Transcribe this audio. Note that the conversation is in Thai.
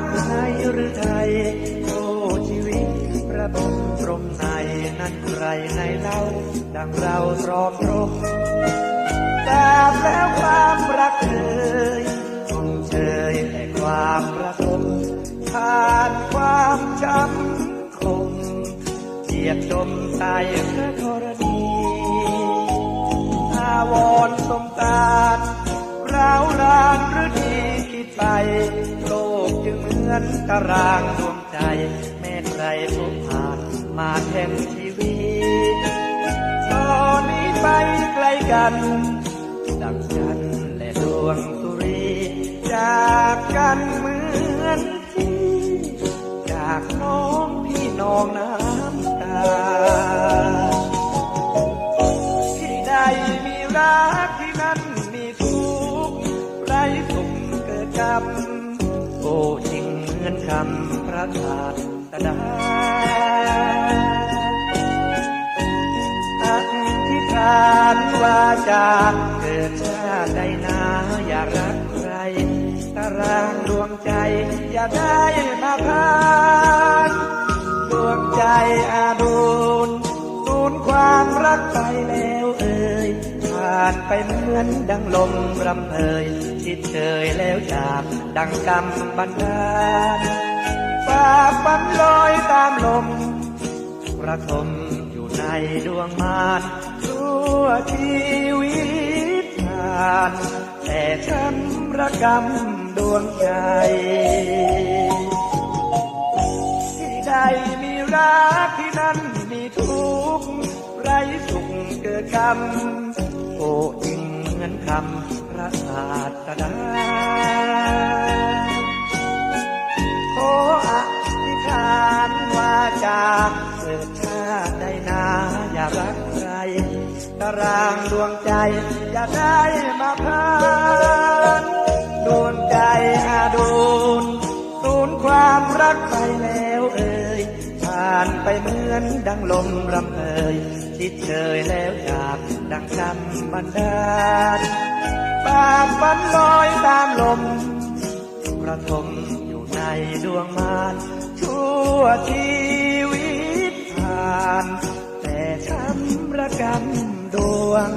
นศูนย์ความรักในหรือไทยโอ้ชีวิตประบมตรงในนั้นใครในเล่าดังเราตรอมตรงแต่แล้วความรักเอ่ยคงเชยแต่ความประสมผ่านความจำคงเจียดจมใส่พระ อนตารางดวงใจ แม้ใครพบผ่านมาแห่งชีวิต ตอนนี้ไปไกลกัน ดังจันและดวงสุรีจากกันเหมือนที่ จากน้องพี่น้องน้ำตาที่ใดมีรักที่นั่นมีทุกข์ไรสุขเกิดกรรมโอ้จริง มือนคำพระศาสดาอธิษฐานว่าจะเกิดชาติใดนาอย่ารักใครตารางดวงใจอย่าได้มาพานดวงใจอาดูนสูญความรักไปแล้ว ผ่านไปเหมือนดังลมรำเพยคิดเชยแล้วจากดังกำบันดาลฝากฝันลอยตามลมประทมอยู่ในดวงมารชั่วชีวิตผ่านแต่ชำระกำดวงใจที่ใดมีรักที่นั่นมีทุกข์ไรสุขเกิดกรรม โอ้จริงเหมือนคำพระศาสดาขออธิษฐานว่าจะเกิดชาติใดนาอย่ารักใครตารางดวงใจอย่าได้มาพานดวงใจอาดูนสูญความรักไปานไปเหมือนดังลมรำเอยคิดเชยแล้วจากดังจำบันดาลปากฝันลอยตามลมกระทมอยู่ในดวงมานชั่วชีวิตผ่าน แต่ช้ำระกำดวง